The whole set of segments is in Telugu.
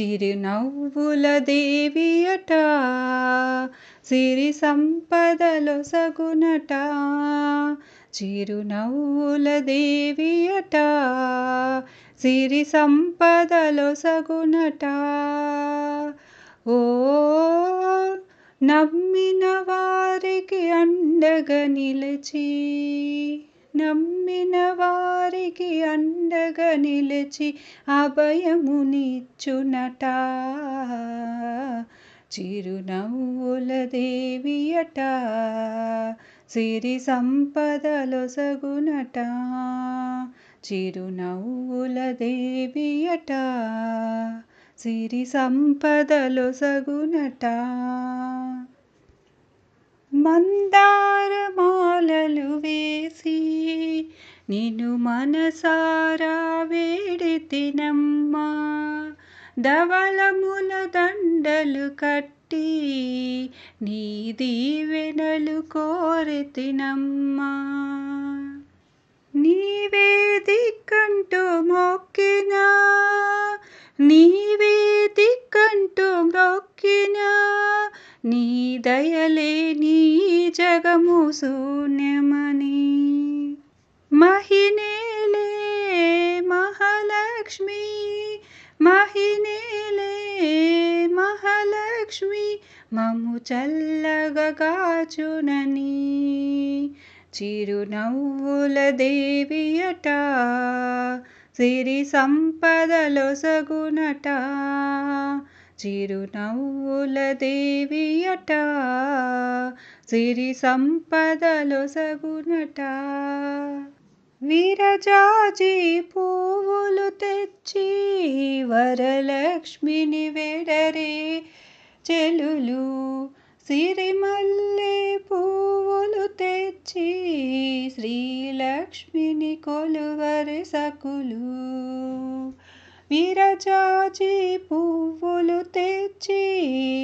చిరునవ్వుల దేవియట సిరి సంపదలు సగునట. చిరునవ్వుల దేవియట సిరి సంపదలు సగునట. ఓ నమ్మిన వారికి అండగా నిలిచి నమ్మిన వారికి అండగా నిలిచి అభయమునిచ్చునట. చిరునవ్వుల దేవియట సిరి సంపదలో సగునట. చిరునవ్వుల దేవియట సిరి సంపదలో సగునట. మందార మాలలు వేసి నిన్ను మనసారా వేడితినమ్మా ధవలముల దండలు కట్టి నీ దీవెనలు కోరితినమ్మా నీవే దిక్కంటూ మొక్కినా నీవే దిక్కంటూ మొక్కినా నీ దయలే నీ జగము మము చల్లగా కాచునని చిరునవ్వుల దేవియట సిరి సంపదలో సగునట చిరునవ్వుల దేవియట సిరి సంపదలో సగునట. విరజాజి పువ్వులు తెచ్చి వరలక్ష్మిని వెడరే చెలులు సిరిమల్లె పువ్వులు తెచ్చి శ్రీలక్ష్మిని కొలువరి సకులు. విరజాచి పువ్వులు తెచ్చి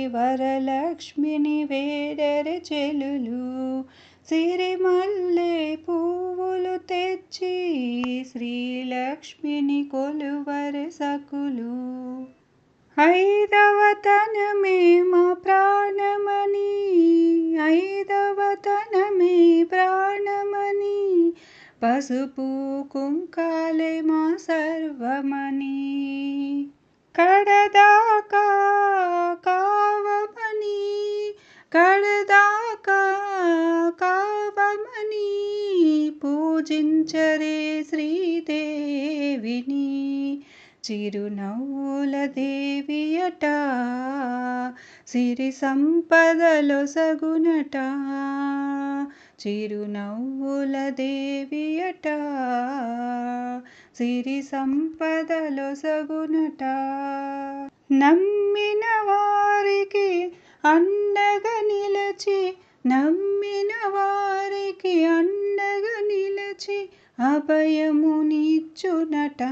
వరలక్ష్మిని వేడరి చెలులు. సిరిమల్లె పువ్వులు తెచ్చి శ్రీలక్ష్మిని కొలువరి సకులు. ఐదవతనమే మా ప్రాణమని ఐదవతనమే ప్రాణమని పసుపు కుంకాలే మా సర్వమని కడదాకా కావమని కడదాకా కావమని పూజించరే శ్రీదేవిని చిరునవ్వుల దేవియట సిరి సంపదలో సగునట. చిరునవ్వుల దేవియట సిరి సంపదలో సగునట. నమ్మిన వారికి అండగా నిలచి నమ్మిన వారికి అండగా నిలచి అభయమునిచ్చునట.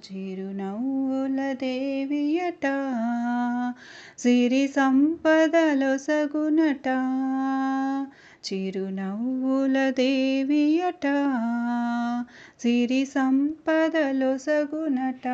చిరునవ్వుల దేవియట సిరి సంపదలో సగునట చిరునవ్వుల దేవియట సిరి సంపదలో సగునట.